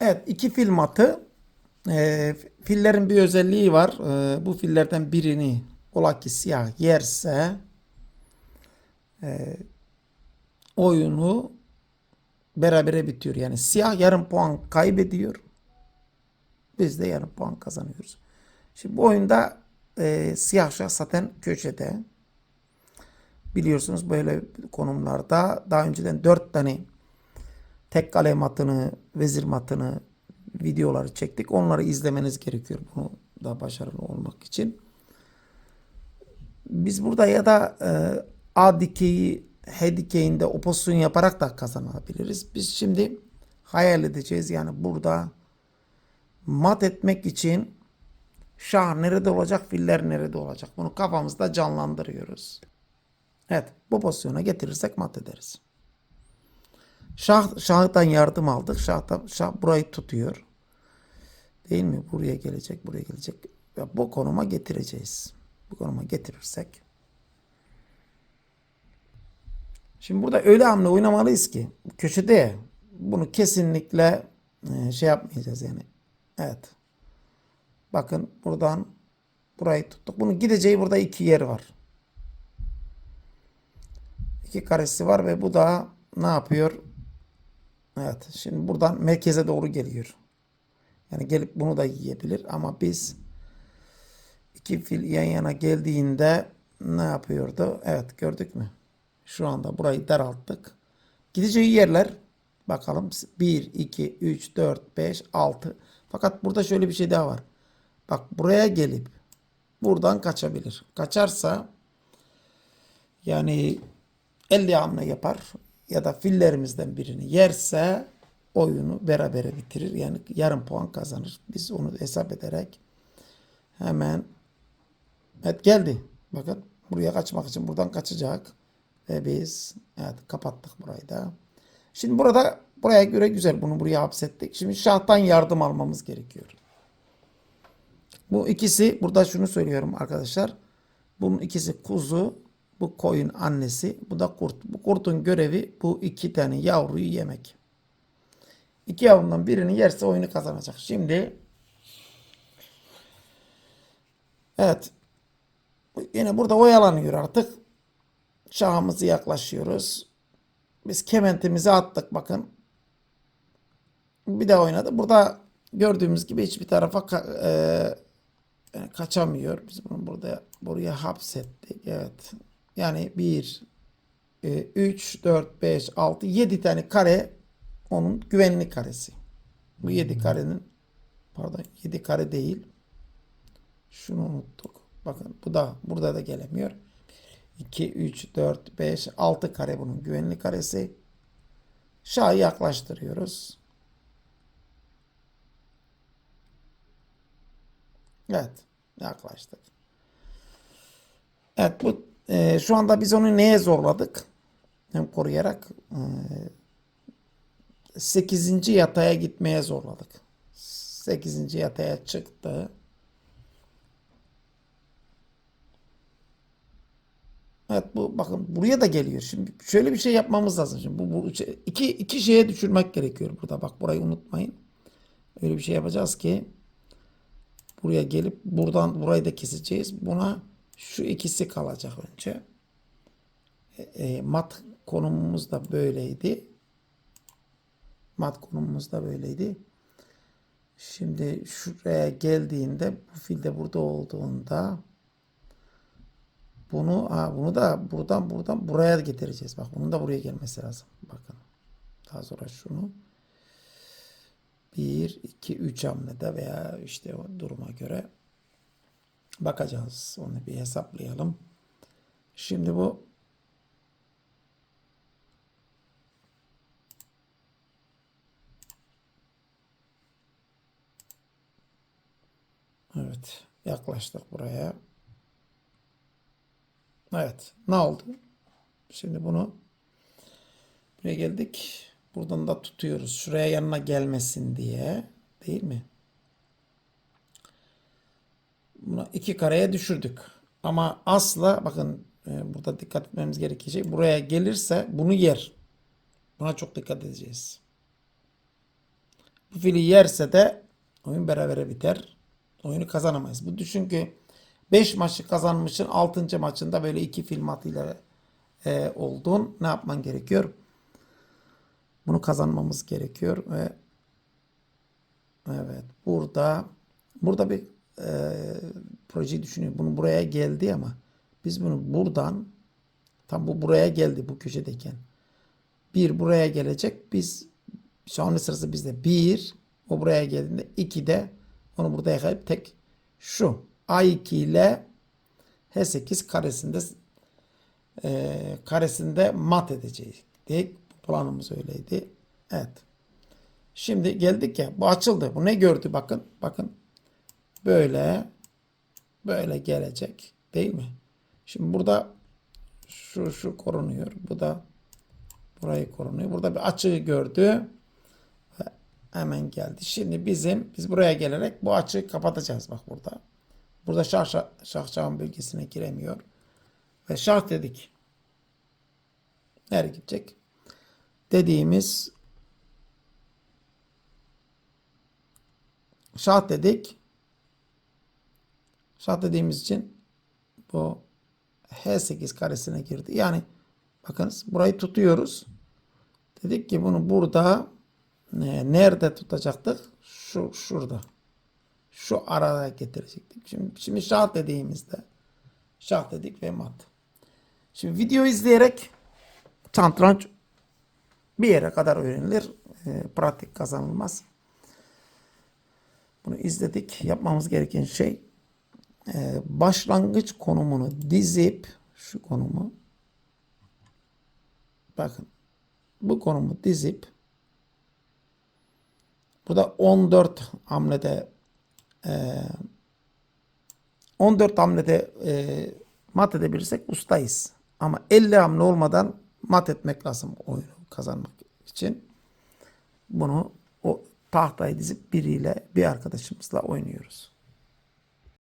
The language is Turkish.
Evet iki fil matı. Ee, fillerin bir özelliği var. Ee, bu fillerden birini ola ki siyah yerse e, oyunu berabere bitiyor. Yani siyah yarım puan kaybediyor. Biz de yarım puan kazanıyoruz. Şimdi bu oyunda e, siyah şah zaten köşede. Biliyorsunuz böyle konumlarda daha önceden 4 tane tek kale matını, vezir matını videoları çektik. Onları izlemeniz gerekiyor bunu da başarılı olmak için. Biz burada ya da e, A dikeyi H dikeyinde o pozisyon yaparak da kazanabiliriz. Biz şimdi hayal edeceğiz. Yani burada mat etmek için şah nerede olacak, filler nerede olacak? Bunu kafamızda canlandırıyoruz. Evet, bu pozisyona getirirsek mat ederiz. Şah, şahtan yardım aldık. Şah, şah burayı tutuyor. Değil mi? Buraya gelecek, buraya gelecek. Ve bu konuma getireceğiz. Bu konuma getirirsek. Şimdi burada öyle hamle oynamalıyız ki köşede ya, bunu kesinlikle e, şey yapmayacağız yani. Evet. Bakın buradan burayı tuttuk. Bunun gideceği burada iki yer var. İki karesi var ve bu da ne yapıyor? Evet. Şimdi buradan merkeze doğru geliyor. Yani gelip bunu da yiyebilir ama biz iki fil yan yana geldiğinde ne yapıyordu? Evet gördük mü? Şu anda burayı daralttık. Gideceği yerler bakalım 1, 2, 3, 4, 5, 6. Fakat burada şöyle bir şey daha var. Bak buraya gelip buradan kaçabilir. Kaçarsa yani 50 hamle yapar ya da fillerimizden birini yerse oyunu berabere bitirir. Yani yarım puan kazanır. Biz onu hesap ederek hemen evet geldi. Bakın buraya kaçmak için buradan kaçacak. Ve biz evet kapattık burayı da. Şimdi burada buraya göre güzel bunu buraya hapsettik. Şimdi şahtan yardım almamız gerekiyor. Bu ikisi burada şunu söylüyorum arkadaşlar. Bunun ikisi kuzu, bu koyun annesi, bu da kurt. Bu kurtun görevi bu iki tane yavruyu yemek. İki yavrundan birini yerse oyunu kazanacak. Şimdi evet yine burada oyalanıyor artık. Şahımızı yaklaşıyoruz. Biz kementimizi attık bakın. Bir de oynadı. Burada gördüğümüz gibi hiçbir tarafa ka- e, kaçamıyor. Biz bunu burada buraya hapsettik. Evet. Yani 1 3 4 5 6 7 tane kare onun güvenli karesi. Bu 7 karenin pardon 7 kare değil. Şunu unuttuk. Bakın bu da burada da gelemiyor. 2 3 4 5 6 kare bunun güvenli karesi. Şahı yaklaştırıyoruz. Evet, yaklaştık. Evet, bu e, şu anda biz onu neye zorladık? Hem koruyarak e, 8. yataya gitmeye zorladık. 8. yataya çıktı. Evet bu bakın buraya da geliyor. Şimdi şöyle bir şey yapmamız lazım. Şimdi bu, bu şey- iki, iki şeye düşürmek gerekiyor burada. Bak burayı unutmayın. Öyle bir şey yapacağız ki buraya gelip buradan burayı da keseceğiz. Buna şu ikisi kalacak önce. E, e, mat konumumuz da böyleydi. Mat konumumuz da böyleydi. Şimdi şuraya geldiğinde bu fil de burada olduğunda bunu ha, bunu da buradan buradan buraya getireceğiz. Bak bunun da buraya gelmesi lazım. Bakın. Daha sonra şunu 1, 2, 3 hamlede veya işte o duruma göre bakacağız. Onu bir hesaplayalım. Şimdi bu Evet. Yaklaştık buraya. Evet. Ne oldu? Şimdi bunu buraya geldik. Buradan da tutuyoruz. Şuraya yanına gelmesin diye. Değil mi? Bunu iki kareye düşürdük. Ama asla bakın e, burada dikkat etmemiz gerekecek. Buraya gelirse bunu yer. Buna çok dikkat edeceğiz. Bu fili yerse de oyun berabere biter. Oyunu kazanamayız. Bu düşün ki 5 maçı kazanmışın 6. maçında böyle iki fil matıyla e, oldun. Ne yapman gerekiyor? Bunu kazanmamız gerekiyor ve evet burada burada bir e, projeyi düşünüyorum. Bunu buraya geldi ama biz bunu buradan tam bu buraya geldi bu köşedeyken. Bir buraya gelecek. Biz şu an sırası bizde bir o buraya geldiğinde iki de onu burada yakalayıp tek şu A2 ile H8 karesinde e, karesinde mat edecektik. Planımız öyleydi. Evet. Şimdi geldik ya. Bu açıldı. Bu ne gördü? Bakın. Bakın. Böyle böyle gelecek. Değil mi? Şimdi burada şu şu korunuyor. Bu da burayı korunuyor. Burada bir açığı gördü. Ve hemen geldi. Şimdi bizim biz buraya gelerek bu açığı kapatacağız. Bak burada. Burada şah, şah, şahşahın bölgesine giremiyor. Ve şah dedik. Nereye gidecek? Dediğimiz şah dedik. Dediğimiz için bu H8 karesine girdi. Yani bakınız burayı tutuyoruz. Dedik ki bunu burada e, nerede tutacaktık? Şu şurada. Şu araya getirecektik. Şimdi, şimdi şah dediğimizde şah dedik ve mat. Şimdi video izleyerek satranç bir yere kadar öğrenilir. E, pratik kazanılmaz. Bunu izledik. Yapmamız gereken şey başlangıç konumunu dizip şu konumu bakın bu konumu dizip burada 14 hamlede e, 14 hamlede e, mat edebilirsek ustayız. Ama 50 hamle olmadan mat etmek lazım oyunu kazanmak için. Bunu o tahtayı dizip biriyle bir arkadaşımızla oynuyoruz.